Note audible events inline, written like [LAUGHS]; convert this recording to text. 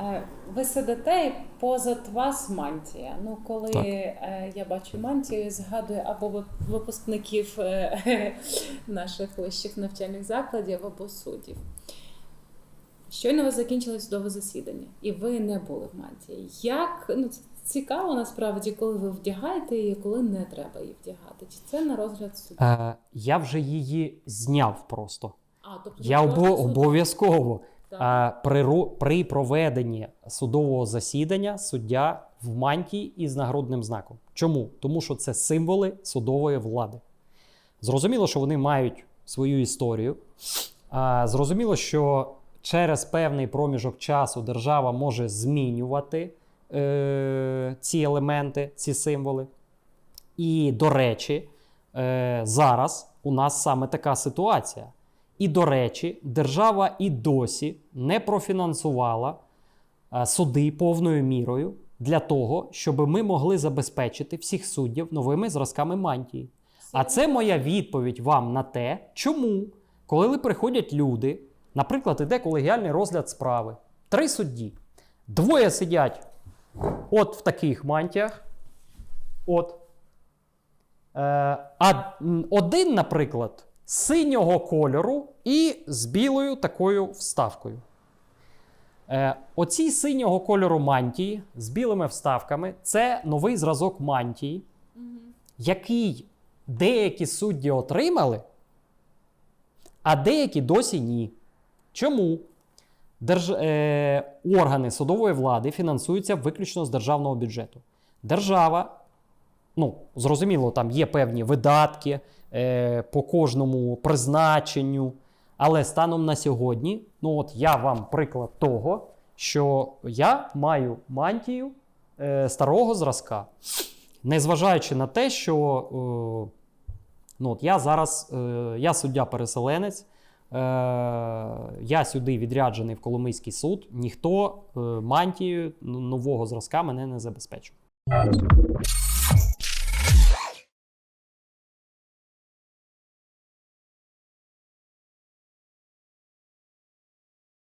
Е, Ви сидите і позад вас мантія. Ну, коли Так. е, я бачу мантію, згадую або випускників е, [LAUGHS] наших вищих навчальних закладів, або суддів. Щойно ви закінчили судове засідання, і ви не були в мантії. Як ну, цікаво насправді, коли ви вдягаєте її, коли не треба її вдягати? Чи це на розгляд суду? Е, я вже її зняв просто. А, тобто Я обо- обов'язково. Е, при, ру- при проведенні судового засідання суддя в мантії із нагрудним знаком. Чому? Тому що це символи судової влади. Зрозуміло, що вони мають свою історію. А, зрозуміло, що через певний проміжок часу держава може змінювати е, ці елементи, ці символи. І, до речі, е, зараз у нас саме така ситуація. І, до речі, держава і досі не профінансувала е, суди повною мірою для того, щоб ми могли забезпечити всіх суддів новими зразками мантії. А це моя відповідь вам на те, чому, коли приходять люди, наприклад, іде колегіальний розгляд справи, три судді, двоє сидять от в таких мантіях, от. Е, а один, наприклад, синього кольору і з білою такою вставкою. Е, оці синього кольору мантії з білими вставками це новий зразок мантії, який деякі судді отримали, а деякі досі ні. Чому? Держ... Е... Органи судової влади фінансуються виключно з державного бюджету. Держава, ну, зрозуміло, там є певні видатки е... по кожному призначенню. Але станом на сьогодні, ну от я вам приклад того, що я маю мантію е... старого зразка. Незважаючи на те, що е... ну, от я зараз е... я суддя-переселенець. Е, я сюди відряджений в Коломийський суд, ніхто е, мантією нового зразка мене не забезпечив.